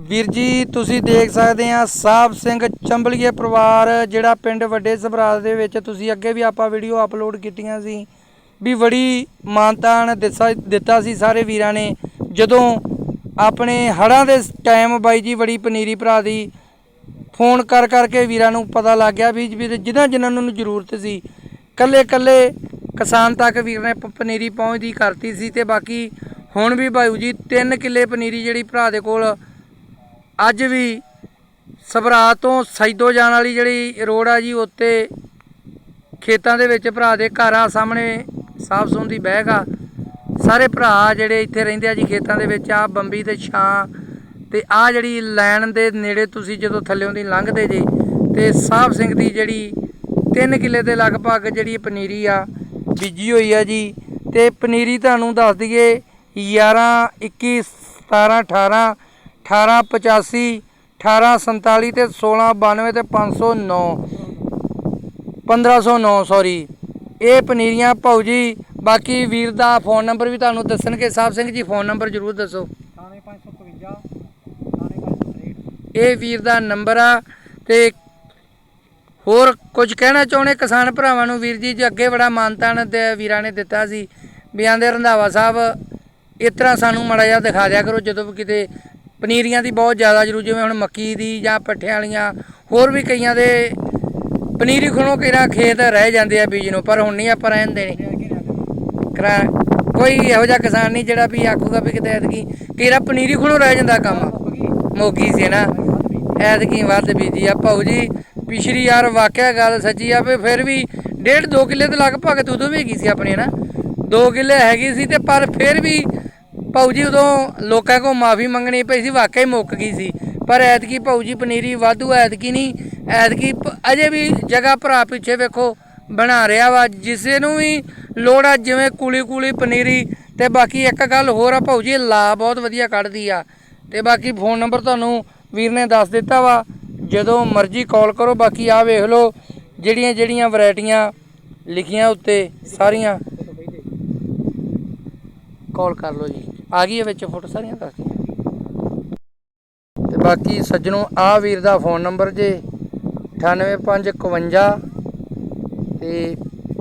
ਵੀਰ ਜੀ, ਤੁਸੀਂ ਦੇਖ ਸਕਦੇ ਆ ਸਾਹਿਬ ਸਿੰਘ ਚੰਬਲੀਏ ਪਰਿਵਾਰ, ਜਿਹੜਾ ਪਿੰਡ ਵੱਡੇ ਸਭਰਾਤ ਦੇ ਵਿੱਚ ਤੁਸੀਂ ਅੱਗੇ ਵੀ ਆਪਾਂ ਵੀਡੀਓ ਅਪਲੋਡ ਕੀਤੀਆਂ ਸੀ, ਵੀ ਬੜੀ ਮਾਨਤਾਨ ਦਿੱਸਾ, ਦਿੱਤਾ ਸੀ ਸਾਰੇ ਵੀਰਾਂ ਨੇ। ਜਦੋਂ ਆਪਣੇ ਹੜਾਂ ਦੇ ਟਾਈਮ ਬਾਈ ਜੀ ਬੜੀ ਪਨੀਰੀ ਭਰਾ ਦੀ ਫੋਨ ਕਰ ਕਰਕੇ ਵੀਰਾਂ ਨੂੰ ਪਤਾ ਲੱਗ ਗਿਆ ਵੀ ਵੀ ਜਿਨ੍ਹਾਂ ਜਿਨ੍ਹਾਂ ਨੂੰ ਜ਼ਰੂਰਤ ਸੀ, ਕੱਲੇ ਕੱਲੇ ਕਿਸਾਨ ਤੱਕ ਵੀਰ ਨੇ ਪਨੀਰੀ ਪਹੁੰਚਦੀ ਕਰਤੀ ਸੀ ਤੇ ਬਾਕੀ ਹੁਣ ਵੀ ਬਾਈ ਜੀ 3 ਕਿੱਲੇ ਪਨੀਰੀ ਜਿਹੜੀ ਭਰਾ ਦੇ ਕੋਲ ਅੱਜ ਵੀ ਸਭਰਾ ਤੋਂ ਸੈਦੋ ਜਾਣ ਵਾਲੀ ਜਿਹੜੀ ਰੋਡ ਆ ਜੀ, ਉੱਤੇ ਖੇਤਾਂ ਦੇ ਵਿੱਚ ਭਰਾ ਦੇ ਘਰ ਆ, ਸਾਹਮਣੇ ਸਾਫ਼ ਸੁੰਦੀ ਬਹਿਗ ਆ। ਸਾਰੇ ਭਰਾ ਜਿਹੜੇ ਇੱਥੇ ਰਹਿੰਦੇ ਆ ਜੀ ਖੇਤਾਂ ਦੇ ਵਿੱਚ ਆ ਬੰਬੀ ਤੇ ਛਾਂ ਤੇ ਆ ਜਿਹੜੀ ਲਾਈਨ ਦੇ ਨੇੜੇ ਤੁਸੀਂ ਜਦੋਂ ਥੱਲੇੋਂ ਦੀ ਲੰਘਦੇ ਜੇ ਤੇ ਸਾਹਿਬ ਸਿੰਘ ਦੀ ਜਿਹੜੀ 3 ਕਿੱਲੇ ਦੇ ਲਗਭਗ ਜਿਹੜੀ ਪਨੀਰੀ ਆ, ਬੀਜੀ ਹੋਈ ਆ ਜੀ। ਤੇ ਪਨੀਰੀ ਤੁਹਾਨੂੰ ਦੱਸ ਦਈਏ 11 21 17 18 1885 1847 ਤੇ 1692 ਤੇ 509 1509 ਸੌਰੀ ਇਹ ਪਨੀਰੀਆਂ ਭਾਊ ਜੀ ਬਾਕੀ ਵੀਰ ਦਾ ਫੋਨ ਨੰਬਰ ਵੀ ਤੁਹਾਨੂੰ ਦੱਸਣਗੇ। ਸਾਹਿਬ ਸਿੰਘ ਜੀ ਫੋਨ ਨੰਬਰ ਜ਼ਰੂਰ ਦੱਸੋ। 9555 9563 ਇਹ ਵੀਰ ਦਾ ਨੰਬਰ ਆ ਤੇ ਹੋਰ ਕੁਝ ਕਹਿਣਾ ਚਾਹੁੰਦੇ ਕਿਸਾਨ ਭਰਾਵਾਂ ਨੂੰ? ਵੀਰ ਜੀ ਜੀ ਅੱਗੇ ਬੜਾ ਮਾਨਤਾਨ ਦੇ ਵੀਰਾਂ ਨੇ ਦਿੱਤਾ ਸੀ ਵੀ ਆਂਦੇ ਰੰਧਾਵਾ ਸਾਹਿਬ ਇਸ ਤਰ੍ਹਾਂ ਸਾਨੂੰ ਮੜਾ ਜਿਹਾ ਦਿਖਾ ਦਿਆ ਕਰੋ ਜਦੋਂ ਵੀ ਕਿਤੇ ਪਨੀਰੀਆਂ ਦੀ ਬਹੁਤ ਜ਼ਿਆਦਾ ਜ਼ਰੂਰ ਜਿਵੇਂ ਹੁਣ ਮੱਕੀ ਦੀ ਜਾਂ ਪੱਠਿਆਂ ਵਾਲੀਆਂ, ਹੋਰ ਵੀ ਕਈਆਂ ਦੇ ਪਨੀਰੀ ਖਣੋ ਕਿਹੜਾ ਖੇਤ ਰਹਿ ਜਾਂਦੇ ਆ ਬੀਜ ਨੂੰ, ਪਰ ਹੁਣ ਨਹੀਂ ਆਪਾਂ ਰਹਿਣ ਦੇਣੇ ਕਰਾ, ਕੋਈ ਇਹੋ ਜਿਹਾ ਕਿਸਾਨ ਨਹੀਂ ਜਿਹੜਾ ਵੀ ਆਖੂਗਾ ਵੀ ਕਿਤੇ ਐਤਕੀ, ਕਿਹੜਾ ਪਨੀਰੀ ਖਣੋ ਰਹਿ ਜਾਂਦਾ ਕੰਮ। ਮੋਗੀ ਸੀ ਨਾ, ਐਤਕੀ ਵੱਧ ਬੀਜੀ ਆ। ਭਾਊ ਜੀ, ਪਿਛਲੀ ਯਾਰ ਵਾਕਿਆ ਗੱਲ ਸੱਚੀ ਆ ਵੀ ਫਿਰ ਵੀ ਡੇਢ 2 ਕਿੱਲੇ ਤੇ ਲਗਭਗ ਉਦੋਂ ਵੀ ਹੈਗੀ ਸੀ ਆਪਣੀ ਨਾ 2 ਕਿੱਲੇ ਹੈਗੀ ਸੀ ਤੇ ਪਰ ਫਿਰ ਵੀ ਭਾਊ ਜੀ, ਉਦੋਂ ਲੋਕਾਂ ਕੋਲ ਮਾਫੀ ਮੰਗਣੀ ਪਈ ਸੀ ਵਾਕਿਆ ਹੀ ਮੁੱਕ ਗਈ ਸੀ। ਪਰ ਐਤਕੀ ਭਾਊ ਜੀ, ਪਨੀਰੀ ਵਾਧੂ ਐਤਕੀ ਨਹੀਂ, ਐਤਕੀ ਅਜੇ ਵੀ ਜਗ੍ਹਾ ਭਰਾ ਪਿੱਛੇ ਵੇਖੋ, ਬਣਾ ਰਿਹਾ ਵਾ। ਜਿਸੇ ਨੂੰ ਵੀ ਲੋੜ ਆ, ਜਿਵੇਂ ਕੂਲੀ ਕੂਲੀ ਪਨੀਰੀ ਤੇ ਬਾਕੀ ਇੱਕ ਗੱਲ ਹੋਰ ਆ, ਭਾਊ ਜੀ, ਲਾ ਬਹੁਤ ਵਧੀਆ ਕੱਢਦੀ ਆ। ਤੇ ਬਾਕੀ ਫੋਨ ਨੰਬਰ ਤੁਹਾਨੂੰ ਵੀਰ ਨੇ ਦੱਸ ਦਿੱਤਾ ਵਾ। ਜਦੋਂ ਮਰਜ਼ੀ ਕਾਲ ਕਰੋ, ਬਾਕੀ ਆ ਵੇਖ ਲਓ ਜਿਹੜੀਆਂ ਜਿਹੜੀਆਂ ਵੈਰਾਈਟੀਆਂ ਲਿਖੀਆਂ ਉੱਤੇ, ਸਾਰੀਆਂ। ਕਾਲ ਕਰ ਲਓ ਜੀ ਆ ਗਈ ਹੈ ਵਿੱਚ ਫੋਟੋ ਸਾਰੀਆਂ ਦੱਸ ਦਿਓ। ਤੇ ਬਾਕੀ ਸੱਜਣੋ ਆ ਵੀਰ ਦਾ ਫੋਨ ਨੰਬਰ ਜੇ 98551 ਤੇ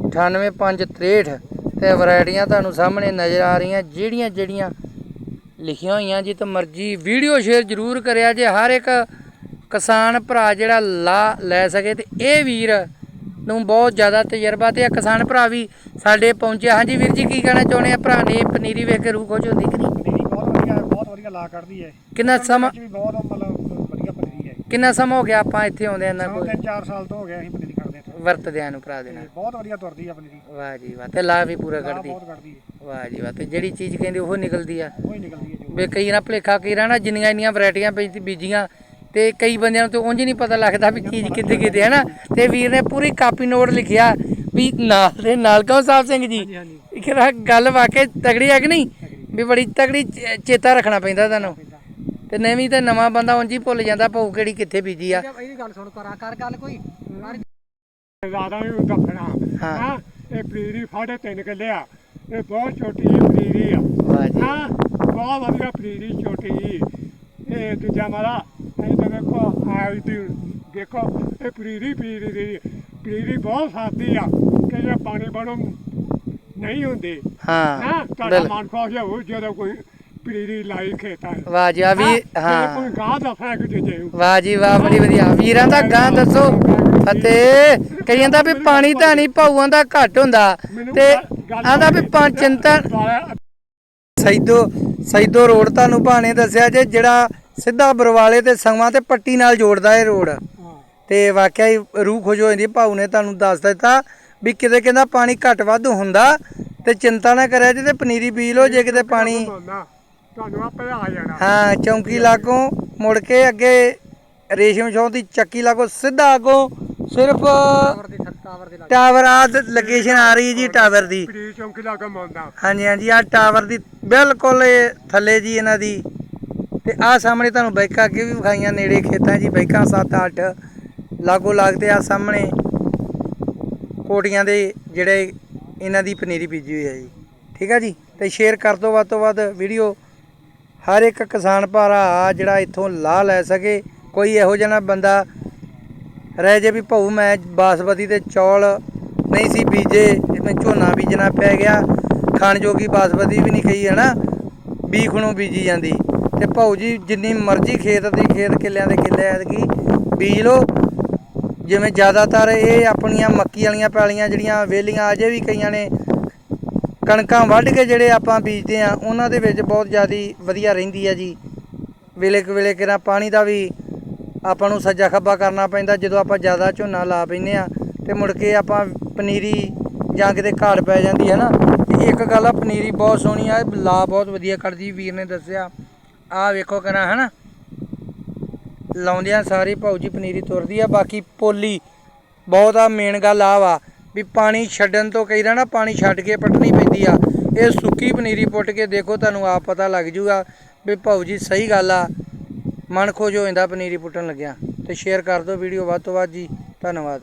98563 ਤੇ ਵੈਰਾਈਟੀਆਂ ਤੁਹਾਨੂੰ ਸਾਹਮਣੇ ਨਜ਼ਰ ਆ ਰਹੀਆਂ, ਜਿਹੜੀਆਂ ਜਿਹੜੀਆਂ ਲਿਖੀਆਂ ਹੋਈਆਂ ਜੀ, ਤਾਂ ਮਰਜ਼ੀ ਵੀਡੀਓ ਸ਼ੇਅਰ ਜ਼ਰੂਰ ਕਰਿਆ ਜੇ ਹਰ ਇੱਕ ਕਿਸਾਨ ਭਰਾ ਜਿਹੜਾ ਲਾ ਲੈ ਸਕੇ ਤੇ ਇਹ ਵੀਰ ਨੂੰ ਬਹੁਤ ਜ਼ਿਆਦਾ ਤਜਰਬਾ ਤੇ ਆ। ਕਿਸਾਨ ਭਰਾ ਵੀ ਸਾਡੇ ਪਹੁੰਚੇ ਹਾਂਜੀ ਵੀਰ ਜੀ ਕੀ ਕਹਿਣਾ ਚਾਹੁੰਦੇ ਆ ਭਰਾ ਨੇ? ਪਨੀਰੀ ਵੇਖ ਕੇ ਰੂਹ ਖੁਸ਼ ਹੁੰਦੀ ਕਿ ਨਹੀਂ? ਪਨੀਰੀ ਬਹੁਤ ਵਧੀਆ ਬਹੁਤ ਵਧੀਆ ਲਾ ਕੱਢਦੀ ਹੈ। ਕਿੰਨਾ ਸਮਾਂ ਵੀ ਬਹੁਤ ਮਤਲਬ ਵਧੀਆ ਪਨੀਰੀ ਹੈ। ਕਿੰਨਾ ਸਮਾਂ ਹੋ ਗਿਆ ਆਪਾਂ ਇੱਥੇ ਆਉਂਦੇ ਇਹਨਾਂ ਕੋਲ ਤਿੰਨ ਚਾਰ ਸਾਲ ਤੋਂ ਹੋ ਗਿਆ ਅਸੀਂ ਪਨੀਰੀ ਕੱਢਦੇ ਇੱਥੇ। ਵਰਤਦਿਆਂ ਨੂੰ ਭਰਾ ਦੇ ਨਾਲ। ਬਹੁਤ ਵਧੀਆ ਤੁਰਦੀ ਹੈ ਪਨੀਰੀ। ਵਾਹ ਜੀ ਵਾਹ ਤੇ ਲਾ ਵੀ ਪੂਰਾ ਕੱਢਦੀ। ਬਹੁਤ ਕੱਢਦੀ ਹੈ। ਵਾਹ ਜੀ ਵਾਹ ਤੇ ਜਿਹੜੀ ਚੀਜ਼ ਕਹਿੰਦੇ ਉਹ ਨਿਕਲਦੀ ਆ। ਉਹ ਹੀ ਨਿਕਲਦੀ ਹੈ ਜੋ। ਵੀ ਕਈ ਨਾ ਭਲੇਖਾ ਕਈ ਨਾ ਜਿੰਨੀਆਂ ਇੰਨੀਆਂ ਵੈਰਾਈਟੀਆਂ ਬੀਜ- ਬੀਜੀਆਂ ਤੇ ਕਈ ਬੰਦਿਆਂ ਨੂੰ ਤੇ ਉਂਝ ਨਹੀਂ ਪਤਾ ਲੱਗਦਾ ਵੀ ਚੀਜ਼ ਕਿੱਥੇ ਕਿੱਥੇ ਹੈ ਨਾ। ਤੇ ਵੀਰ ਨੇ ਪੂਰੀ ਕਾਪੀ ਨੋਟ ਲਿਖਿਆ ਵੀ ਨਾਲ ਦੇ ਨਾਲ ਕਹੋ ਸਾਹਿਬ ਸਿੰਘ ਜੀ? ਹਾਂਜੀ ਹਾਂਜੀ। ਇਹ ਗੱਲ ਵਾਕਈ ਤਗੜੀ ਹੈ ਕਿ ਨਹੀਂ? ਵੀ ਬੜੀ ਤਗੜੀ ਚੇਤਾ ਰੱਖਣਾ ਪੈਂਦਾ ਤੁਹਾਨੂੰ। ਤੇ ਨਵੀਂ ਤੇ ਨਵਾਂ ਬੰਦਾ ਉਂਝ ਹੀ ਭੁੱਲ ਜਾਂਦਾ ਭਾਊ ਕਿਹੜੀ ਕਿੱਥੇ ਬੀਜੀ ਆ। ਇਹਦੀ ਗੱਲ ਸੁਣ ਕਰਾ ਕਰ ਗੱਲ ਕੋਈ। ਜ਼ਿਆਦਾ ਵੀ ਦੱਸਣਾ। ਹਾਂ। ਹਾਂ? ਇਹ ਪਨੀਰੀ ਸਾਢੇ ਤਿੰਨ ਕਿੱਲੇ ਆ। ਇਹ ਬਹੁਤ ਛੋਟੀ ਜਿਹੀ ਪਨੀਰੀ ਆ। ਵਾਹ ਜੀ। ਹਾਂ? ਬਹੁਤ ਵਧੀਆ ਪਨੀਰੀ ਛੋਟੀ ਜਿਹੀ। ਇਹ ਦੂਜਾ ਮਾਰਾ ਆ ਵੀ ਦੇਖੋ ਇਹ ਪਨੀਰੀ ਦੀ ਪਨੀਰੀ ਬਹੁਤ ਸਾਦੀ ਆ ਕਿ ਜੇ ਪਾਣੀ ਬਣੋ ਨਹੀਂ ਹੁੰਦੇ। ਹਾਂ ਹਾਂ ਤੁਹਾਡਾ ਮਨ ਖੁਸ਼ ਹੋ ਜਦੋਂ ਕੋਈ ਪਨੀਰੀ ਲਾਈ ਖੇਤਾਂ। ਵਾਹ ਜੀ ਆ ਵੀ ਹਾਂ ਕੋਈ ਗਾਹ ਦਾ ਫੈਕ ਜੇ ਵਾਹ ਜੀ ਵਾਹ ਬੜੀ ਵਧੀਆ। ਵੀਰਾਂ ਦਾ ਗਾਂ ਦੱਸੋ। ਫਤਿਹ ਕਈਆਂ ਦਾ ਵੀ ਪਾਣੀ ਤਾਂ ਨਹੀਂ ਭਾਊਆਂ ਦਾ ਘੱਟ ਹੁੰਦਾ। ਤੇ ਆਂਦਾ ਵੀ ਪਾ ਚਿੰਤਾ ਸੈਦੋ ਸੈਦੋ ਰੋਡ ਤੁਹਾਨੂੰ ਭਾਣੇ ਦੱਸਿਆ ਜੇ ਜਿਹੜਾ ਸਿੱਧਾ ਬਰਵਾਲੇ ਤੇ ਸੰਗਵਾਂ ਤੇ ਪੱਟੀ ਨਾਲ ਜੋੜਦਾ ਇਹ ਰੋਡ। ਤੇ ਵਾਕਿਆ ਹੀ ਰੂਹ ਖੁਸ਼ ਹੋ ਜਾਂਦੀ। ਭਾਊ ਨੇ ਤੁਹਾਨੂੰ ਦੱਸ ਦਿੱਤਾ ਵੀ ਕਿਤੇ ਕਹਿੰਦਾ ਪਾਣੀ ਘੱਟ ਵੱਧ ਹੁੰਦਾ ਤੇ ਚਿੰਤਾ ਨਾ ਕਰਿਆ ਜੇ ਤੇ ਪਨੀਰੀ ਬੀਜ ਲਓ ਜੇ ਕਿਤੇ ਪਾਣੀ ਤੁਹਾਨੂੰ ਆਪੇ ਆ ਜਾਣਾ। ਹਾਂ ਚੌਂਕੀ ਲਾਗੋਂ ਮੁੜ ਕੇ ਅੱਗੇ ਰੇਸ਼ਮ ਸ਼ੌਂ ਦੀ ਚੱਕੀ ਲਾਗੋਂ ਸਿੱਧਾ ਅੱਗੋਂ ਸਿਰਫ ਟਾਵਰ ਦੇ ਟਾਵਰ ਆ ਲੋਕੇਸ਼ਨ ਆ ਰਹੀ ਜੀ ਟਾਵਰ ਦੀ। ਚੌਂਕੀ ਲਾ ਹਾਂਜੀ ਹਾਂਜੀ ਆ ਟਾਵਰ ਦੀ ਬਿਲਕੁਲ ਥੱਲੇ ਜੀ ਇਹਨਾਂ ਦੀ ਤੇ ਆਹ ਸਾਹਮਣੇ ਤੁਹਾਨੂੰ ਬਾਈਕਾਂ ਅੱਗੇ ਵੀ ਵਿਖਾਈਆਂ ਨੇੜੇ ਖੇਤਾਂ ਜੀ, ਬਾਈਕਾਂ 7-8 ਲਾਗੋ ਲੱਗਦੇ ਆ ਸਾਹਮਣੇ ਕੋਟੀਆਂ ਦੇ ਜਿਹੜੇ ਇਹਨਾਂ ਦੀ ਪਨੀਰੀ ਬੀਜੀ ਹੋਈ ਹੈ ਜੀ। ਠੀਕ ਹੈ ਜੀ? ਤੇ ਸ਼ੇਅਰ ਕਰ ਦਿਓ ਵੱਧ ਤੋਂ ਵੱਧ ਵੀਡੀਓ ਹਰ ਇੱਕ ਕਿਸਾਨ ਭਰਾ ਜਿਹੜਾ ਇੱਥੋਂ ਲਾਹ ਲੈ ਸਕੇ। ਕੋਈ ਇਹੋ ਜਿਹਾ ਨਾ ਬੰਦਾ ਰਹਿ ਜੇ ਵੀ ਭਾਊ ਮੈਂ ਬਾਸਮਤੀ ਤੇ ਚੌਲ ਨਹੀਂ ਸੀ ਬੀਜੇ, ਜਿਵੇਂ ਝੋਨਾ ਬੀਜਣਾ ਪੈ ਗਿਆ। ਖਾਣ ਜੋਗੀ ਬਾਸਮਤੀ ਵੀ ਨਹੀਂ ਕਹੀ ਹੈ ਨਾ ਬੀ ਖੁਣੋਂ ਬੀਜੀ ਜਾਂਦੀ। ਤੇ ਭਾਊ ਜੀ, ਜਿੰਨੀ ਮਰਜ਼ੀ ਖੇਤ ਦੀ, ਖੇਤ ਕਿੱਲਿਆਂ ਦੇ ਕਿੱਲੇ ਐਤਕੀ ਬੀਜ ਲਓ। ਜਿਵੇਂ ਜ਼ਿਆਦਾਤਰ ਇਹ ਆਪਣੀਆਂ ਮੱਕੀ ਵਾਲੀਆਂ ਪੈਲੀਆਂ ਜਿਹੜੀਆਂ ਵੇਲੀਆਂ ਅਜੇ ਵੀ ਕਈਆਂ ਨੇ, ਕਣਕਾਂ ਵੱਢ ਕੇ ਜਿਹੜੇ ਆਪਾਂ ਬੀਜਦੇ ਆ ਉਹਨਾਂ ਦੇ ਵਿੱਚ ਬਹੁਤ ਜ਼ਿਆਦੀ ਵਧੀਆ ਰਹਿੰਦੀ ਆ ਜੀ। ਵੇਲੇ ਕੁ ਵੇਲੇ ਕਿਰਾ ਪਾਣੀ ਦਾ ਵੀ ਆਪਾਂ ਨੂੰ ਸੱਜਾ ਖੱਬਾ ਕਰਨਾ ਪੈਂਦਾ, ਜਦੋਂ ਆਪਾਂ ਜ਼ਿਆਦਾ ਝੋਨਾ ਲਾ ਪੈਂਦੇ ਆ ਤੇ ਮੁੜ ਕੇ ਆਪਾਂ ਪਨੀਰੀ ਜਾਂ ਕਿਤੇ ਘਾੜ ਪੈ ਜਾਂਦੀ ਹੈ ਨਾ। ਤੇ ਇੱਕ ਗੱਲ ਆ, ਪਨੀਰੀ ਬਹੁਤ ਸੋਹਣੀ ਆ, ਲਾ ਬਹੁਤ ਵਧੀਆ ਕੱਢਦੀ, ਵੀਰ ਨੇ ਦੱਸਿਆ। ਆਹ ਵੇਖੋ ਕਿਰਾ, ਹਨਾ? ਲਾਉਂਦਿਆਂ ਸਾਰੀ ਭਾਊ ਜੀ ਪਨੀਰੀ ਤੁਰਦੀ ਆ, ਬਾਕੀ ਪੋਲੀ ਬਹੁਤ ਆ ਮੇਨ ਗੱਲ ਆ ਵਾ ਵੀ ਪਾਣੀ ਛੱਡਣ ਤੋਂ ਕਈ ਦਾ ਨਾ, ਪਾਣੀ ਛੱਡ ਕੇ ਪੱਟਣੀ ਪੈਂਦੀ ਆ। ਇਹ ਸੁੱਕੀ ਪਨੀਰੀ ਪੁੱਟ ਕੇ ਦੇਖੋ, ਤੁਹਾਨੂੰ ਆਪ ਪਤਾ ਲੱਗ ਜੂਗਾ ਵੀ ਭਾਊ ਜੀ ਸਹੀ ਗੱਲ ਆ। ਮਨ ਖੁਸ਼ ਹੋ ਜਾਂਦਾ ਪਨੀਰੀ ਪੁੱਟਣ ਲੱਗਿਆ। ਤੇ ਸ਼ੇਅਰ ਕਰ ਦਿਓ ਵੀਡੀਓ ਵੱਧ ਤੋਂ ਵੱਧ ਜੀ। ਧੰਨਵਾਦ।